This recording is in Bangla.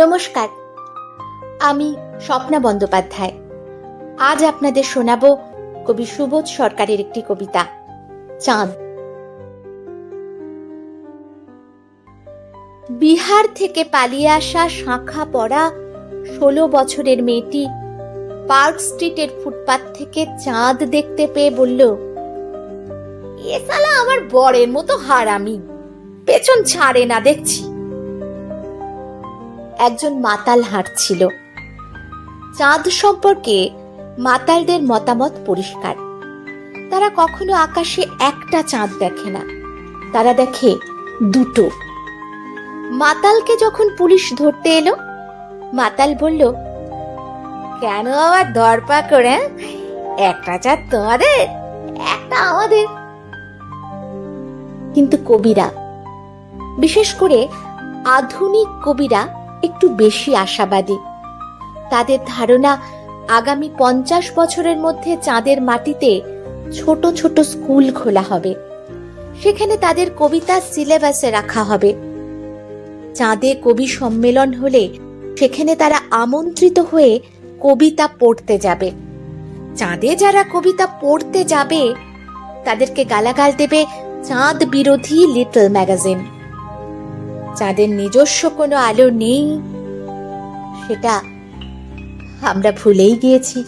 নমস্কার। আমি স্বপ্না বন্দ্যোপাধ্যায়। আজ আপনাদের শোনাব কবি সুবোধ সরকারের একটি কবিতা, চাঁদ। বিহার থেকে পালিয়ে আসা শাঁখা পড়া ষোলো বছরের মেয়েটি পার্ক স্ট্রিটের ফুটপাত থেকে চাঁদ দেখতে পেয়ে বলল, এ সালা আমার বরের মতো হারামি। পেছন ছাড়ে না দেখছি। একজন মাতাল হাঁটছিল। চাঁদ সম্পর্কে মাতালদের মতামত পরিষ্কার। তারা কখনো আকাশে একটা চাঁদ দেখে না। তারা দেখে দুটো। মাতালকে যখন পুলিশ ধরতে এলো, মাতাল বলল, কেন আবার দরপা করে একটা চাঁদ তোমাদের, একটা আমাদের। কিন্তু কবিরা, বিশেষ করে আধুনিক কবিরা একটু বেশি আশাবাদী। তাদের ধারণা আগামী পঞ্চাশ বছরের মধ্যে চাঁদের মাটিতে ছোট ছোট স্কুল খোলা হবে। সেখানে তাদের কবিতা সিলেবাসে রাখা হবে। চাঁদে কবি সম্মেলন হলে সেখানে তারা আমন্ত্রিত হয়ে কবিতা পড়তে যাবে। চাঁদে যারা কবিতা পড়তে যাবে, তাদেরকে গালাগাল দেবে চাঁদ বিরোধী লিটল ম্যাগাজিন। চাঁদের নিজস্ব কোনো আলো নেই সেটা আমরা ভুলেই গিয়েছি।